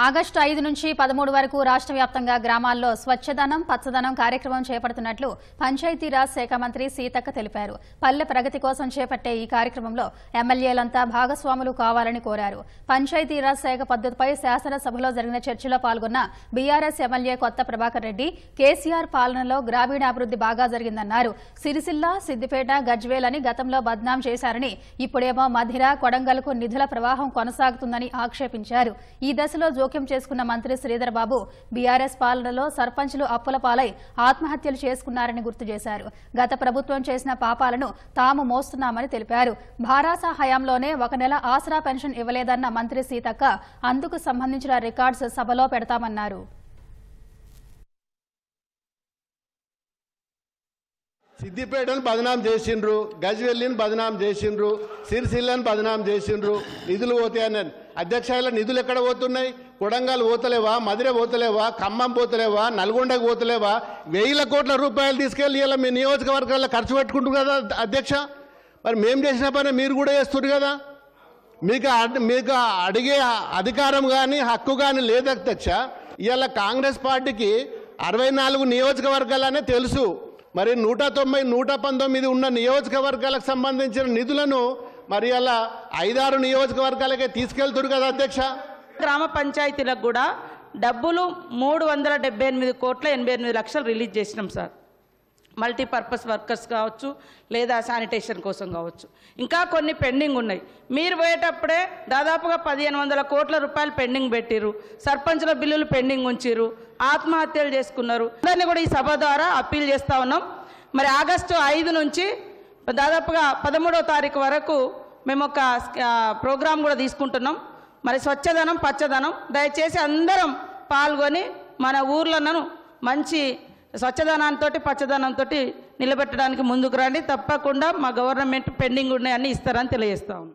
August ఐదు నుంచి పదమూడు వరకు రాష్ట్ర వ్యాప్తంగా గ్రామాల్లో స్వచ్ఛదనం పచ్చదనం కార్యక్రమం చేపడుతున్నట్లు పంచాయతీరాజ్ శాఖ మంత్రి సీతక్క తెలిపారు. పల్లె ప్రగతి కోసం చేపట్టే ఈ కార్యక్రమంలో ఎమ్మెల్యేలంతా భాగస్వాములు కావాలని కోరారు. పంచాయతీరాజ్ శాఖ పద్ధతిపై శాసనసభలో జరిగిన చర్చలో పాల్గొన్న బీఆర్ఎస్ ఎమ్మెల్యే కొత్త ప్రభాకర్ రెడ్డి కేసీఆర్ పాలనలో గ్రామీణాభివృద్ది బాగా జరిగిందన్నారు. సిరిసిల్ల సిద్దిపేట గజ్వేల్ అని గతంలో బద్నాం చేశారని ఇప్పుడేమో మధిర కొడంగల్కు నిధుల ప్రవాహం కొనసాగుతుందని ఆక్షేపించారు. ఈ దశలో జోక్యం చేసుకున్న మంత్రి శ్రీధర్ బాబు బీఆర్ఎస్ పాలనలో సర్పంచ్లు అప్పుల పాలై ఆత్మహత్యలు చేసుకున్నారని గుర్తు చేశారు. గత ప్రభుత్వం చేసిన పాపాలను తాము మోస్తున్నామని తెలిపారు. భారాసా హయాంలోనే ఒక నెల ఆసరా పెన్షన్ ఇవ్వలేదన్న మంత్రి సీతక్క అందుకు సంబంధించిన రికార్డ్స్ సభలో పెడతామన్నారు. సిద్దిపేటను బదనాం చేసిండ్రు గజ్వెల్లిని బదనాం చేసిండ్రు సిరిసిల్లని బదనాం చేసిండ్రు నిధులు పోతాయని అధ్యక్షాల నిధులు ఎక్కడ పోతున్నాయి? కొడంగల్ పోతలేవా? మధుర పోతలేవా? ఖమ్మం పోతలేవా? నల్గొండకు పోతలేవా? వేల కోట్ల రూపాయలు తీసుకెళ్ళి ఇలా మీ నియోజకవర్గాల్లో ఖర్చు పెట్టుకుంటారు కదా అధ్యక్ష? మరి మేము చేసిన పని మీరు కూడా చేస్తున్నారు కదా? మీకు అడ్- మీకు అడిగే అధికారం కానీ హక్కు కానీ లేదు అధ్యక్ష. ఇవాళ కాంగ్రెస్ పార్టీకి అరవై నాలుగు నియోజకవర్గాలనే తెలుసు. మరి నూట తొంభై నూట పంతొమ్మిది ఉన్న నియోజకవర్గాలకు సంబంధించిన నిధులను మరి అలా ఐదారు నియోజకవర్గాలకే తీసుకెళ్తురు కదా అధ్యక్ష? గ్రామ పంచాయతీలకు కూడా డబ్బులు మూడు వందల డెబ్బై ఎనిమిది కోట్ల ఎనభై ఎనిమిది లక్షలు రిలీజ్ చేసినాం సార్. మల్టీపర్పస్ వర్కర్స్ కావచ్చు లేదా శానిటేషన్ కోసం కావచ్చు. ఇంకా కొన్ని పెండింగ్ ఉన్నాయి. మీరు పోయేటప్పుడే దాదాపుగా పదిహేను వందల కోట్ల రూపాయలు పెండింగ్ పెట్టిర్రు. సర్పంచుల బిల్లులు పెండింగ్ ఉంచిర్రు. ఆత్మహత్యలు చేసుకున్నారు. అందరినీ కూడా ఈ సభ ద్వారా అప్పీల్ చేస్తా ఉన్నాం. మరి ఆగస్టు ఐదు నుంచి దాదాపుగా పదమూడో తారీఖు వరకు మేము ఒక ప్రోగ్రాం కూడా తీసుకుంటున్నాం. మరి స్వచ్ఛదనం పచ్చదనం దయచేసి అందరం పాల్గొని మన ఊర్లను మంచి స్వచ్ఛధనంతో పచ్చదనంతో నిలబెట్టడానికి ముందుకు రండి. తప్పకుండా మా గవర్నమెంట్ పెండింగ్ ఉన్నాయని ఇస్తారని తెలియజేస్తాము